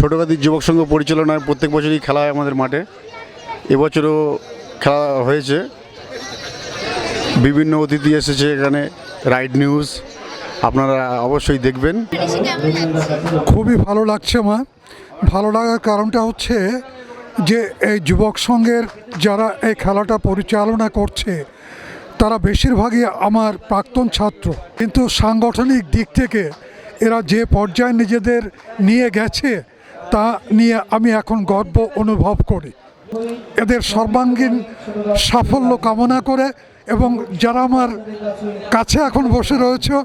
ছোটখাতির যুবক সংঘ পরিচালনায় প্রত্যেক বছরই খেলা হয় আমাদের মাঠে। এবছরও খেলা হয়েছে। বিভিন্ন অতিথি এসেছে এখানে রাইড নিউজ, আপনারা অবশ্যই দেখবেন। খুবই ভালো লাগছে আমার ভালো লাগার কারণটা হচ্ছে যে এই যুবক সংঘের যারা এই খেলাটা পরিচালনা করছে, তারা বেশিরভাগই আমার প্রাক্তন ছাত্র। কিন্তু সাংগঠনিক দিক থেকে এরা যে পর্যায়ে নিজেদের নিয়ে গেছে তা নিয়ে আমি এখন গর্ব অনুভব করি। এদের সর্বাঙ্গীন সাফল্য কামনা করে এবং যারা আমার কাছে এখন বসে রয়েছে,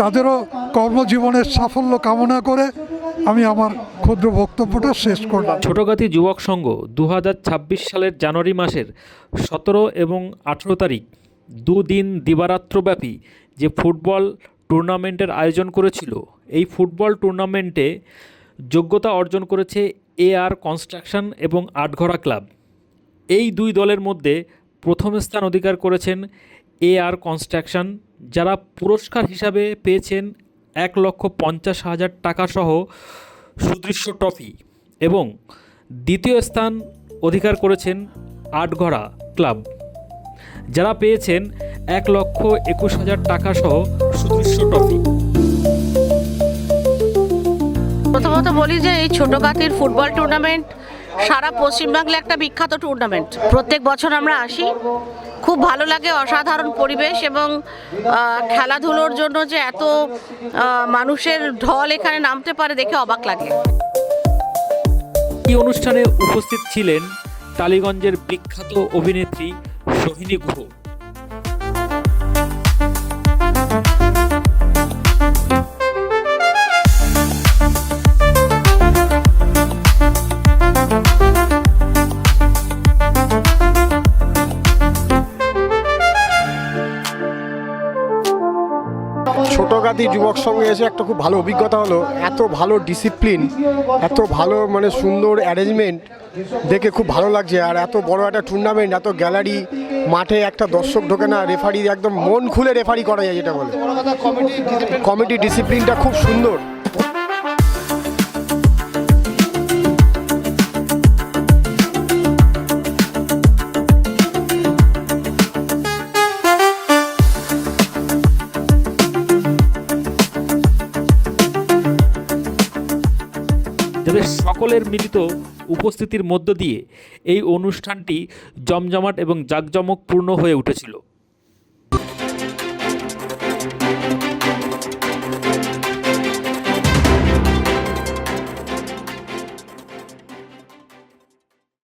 তাদেরও কর্মজীবনের সাফল্য কামনা করে আমি আমার ক্ষুদ্র বক্তব্যটা শেষ করলাম। ছোটগাতি যুবক সংঘ দু হাজার ছাব্বিশ সালের জানুয়ারি মাসের সতেরো এবং আঠেরো তারিখ দুদিন দিবারাত্রব্যাপী যে ফুটবল টুর্নামেন্টের আয়োজন করেছিল, এই ফুটবল টুর্নামেন্টে যোগ্যতা অর্জন করেছে এ আর কনস্ট্রাকশন এবং আটঘরা ক্লাব। এই দুই দলের মধ্যে প্রথম স্থান অধিকার করেছেন এ আর কনস্ট্রাকশন, যারা পুরস্কার হিসাবে পেয়েছেন এক লক্ষ পঞ্চাশ হাজার টাকা সহ সুদৃশ্য ট্রফি এবং দ্বিতীয় স্থান অধিকার করেছেন আটঘরা ক্লাব। যারা পেয়েছেন এক লক্ষ একুশ হাজার টাকা সহ সুদৃশ্য ট্রফি। প্রথমত বলি যে এই ছোট গাতির ফুটবল টুর্নামেন্ট সারা পশ্চিমবাংলা একটা বিখ্যাত টুর্নামেন্ট প্রত্যেক বছর আমরা আসি। খুব ভালো লাগে অসাধারণ পরিবেশ এবং খেলাধুলোর জন্য যে এত মানুষের ঢল এখানে নামতে পারে দেখে অবাক লাগে। এই অনুষ্ঠানে উপস্থিত ছিলেন টালিগঞ্জের বিখ্যাত অভিনেত্রী সোহিনী গুহ। ছোটগাতি যুবক সঙ্গে এসে একটা খুব ভালো অভিজ্ঞতা হলো। এত ভালো ডিসিপ্লিন এত ভালো মানে সুন্দর অ্যারেঞ্জমেন্ট দেখে খুব ভালো লাগছে। আর এত বড় একটা টুর্নামেন্ট এত গ্যালারি মাঠে একটা দর্শক ঢোকে না রেফারি একদম মন খুলে রেফারি করা যায় যেটা বলে। কমিটি ডিসিপ্লিনটা খুব সুন্দর। যাদের সকলের মিলিত উপস্থিতির মধ্য দিয়ে এই অনুষ্ঠানটি জমজমাট এবং জাঁকজমকপূর্ণ হয়ে উঠেছিল।